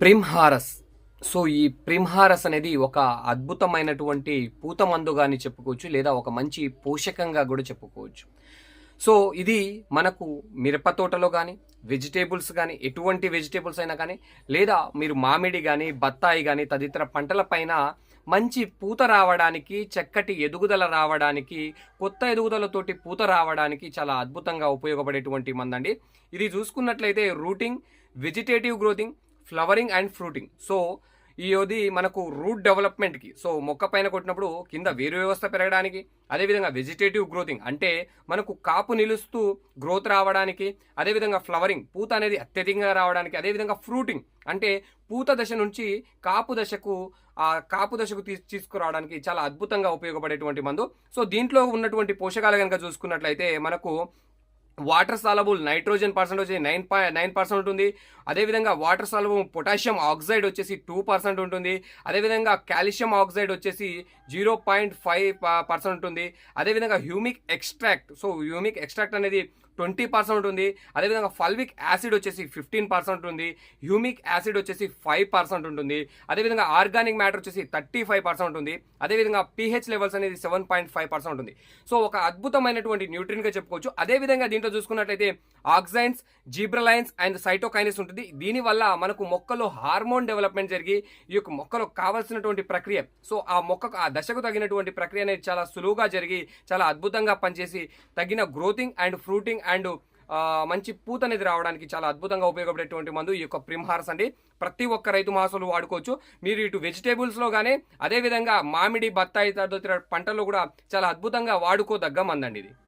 ప్రిమ్హారస్. So ఈ ప్రిమ్హారస్ అనేది ఒక అద్భుతమైనటువంటి పూత మందుగా అని చెప్పుకోవచ్చు లేదా ఒక మంచి పోషకంగా కూడా చెప్పుకోవచ్చు. సో ఇది మనకు మిరప తోటలో కానీ వెజిటేబుల్స్ కానీ ఎటువంటి వెజిటేబుల్స్ అయినా కానీ లేదా మీరు మామిడి కానీ బత్తాయి కానీ తదితర పంటలపైన మంచి పూత రావడానికి చక్కటి ఎదుగుదల రావడానికి కొత్త ఎదుగుదలతోటి పూత రావడానికి చాలా అద్భుతంగా ఉపయోగపడేటువంటి మందండి. ఇది చూసుకున్నట్లయితే rooting vegetative growthing flowering and fruiting. So ఇది మనకు రూట్ డెవలప్మెంట్కి సో మొక్క పైన కొట్టినప్పుడు కింద వేరు వ్యవస్థ పెరగడానికి అదేవిధంగా వెజిటేటివ్ గ్రోతింగ్ అంటే మనకు కాపు నిలుస్తూ గ్రోత్ రావడానికి అదేవిధంగా ఫ్లవరింగ్ పూత అనేది అత్యధికంగా రావడానికి అదేవిధంగా ఫ్రూటింగ్ అంటే పూత దశ నుంచి కాపు దశకు ఆ కాపు దశకు తీ తీసుకురావడానికి చాలా అద్భుతంగా ఉపయోగపడేటువంటి మందు. సో దీంట్లో ఉన్నటువంటి పోషకాలు కనుక చూసుకున్నట్లయితే మనకు వాటర్ సాలబుల్ నైట్రోజన్ పర్సెంట్ వచ్చి నైన్ పాయింట్ నైన్ పర్సెంట్ ఉంటుంది. అదేవిధంగా వాటర్ సాలబుల్ పొటాషియం ఆక్సైడ్ వచ్చేసి టూ పర్సెంట్ ఉంటుంది. అదేవిధంగా కాల్షియం ఆక్సైడ్ వచ్చేసి జీరో పాయింట్ ఫైవ్ పర్సెంట్ ఉంటుంది. అదేవిధంగా humic extract so humic extract అనేది ట్వంటీ పర్సెంట్ ఉంటుంది. అదేవిధంగా ఫల్విక్ యాసిడ్ వచ్చేసి ఫిఫ్టీన్ పర్సెంట్ ఉంటుంది. హ్యూమిక్ యాసిడ్ వచ్చేసి ఫైవ్ పర్సెంట్ ఉంటుంది. అదేవిధంగా ఆర్గానిక్ మ్యాటర్ వచ్చేసి థర్టీ ఫైవ్ పర్సెంట్ ఉంటుంది. అదేవిధంగా పీహెచ్ లెవెల్స్ అనేది సెవెన్ పాయింట్ ఫైవ్ పర్సెంట్ ఉంటుంది. సో ఒక అద్భుతమైనటువంటి న్యూట్రిన్గా చెప్పుకోవచ్చు. అదేవిధంగా దీంట్లో చూసుకున్నట్లయితే ఆక్సైన్స్ జీబ్రలైన్స్ అండ్ సైటోకైనస్ ఉంటుంది. దీనివల్ల మనకు మొక్కలో హార్మోన్ డెవలప్మెంట్ జరిగి ఈ యొక్క మొక్కలో కావాల్సినటువంటి ప్రక్రియ సో ఆ మొక్కకు ఆ దశకు తగినటువంటి ప్రక్రియ అనేది చాలా సులువుగా జరిగి చాలా అద్భుతంగా పనిచేసి తగిన గ్రోతింగ్ అండ్ ఫ్రూటింగ్ అండ్ మంచి పూత అనేది రావడానికి చాలా అద్భుతంగా ఉపయోగపడేటువంటి మందు ఈ యొక్క ప్రిమ్హార్స్ అండి. ప్రతి ఒక్క రైతు మాసాలు వాడుకోవచ్చు. మీరు ఇటు వెజిటేబుల్స్లో కానీ అదేవిధంగా మామిడి బత్తాయి తదితర పంటల్లో కూడా చాలా అద్భుతంగా వాడుకోదగ్గ మందండి ఇది.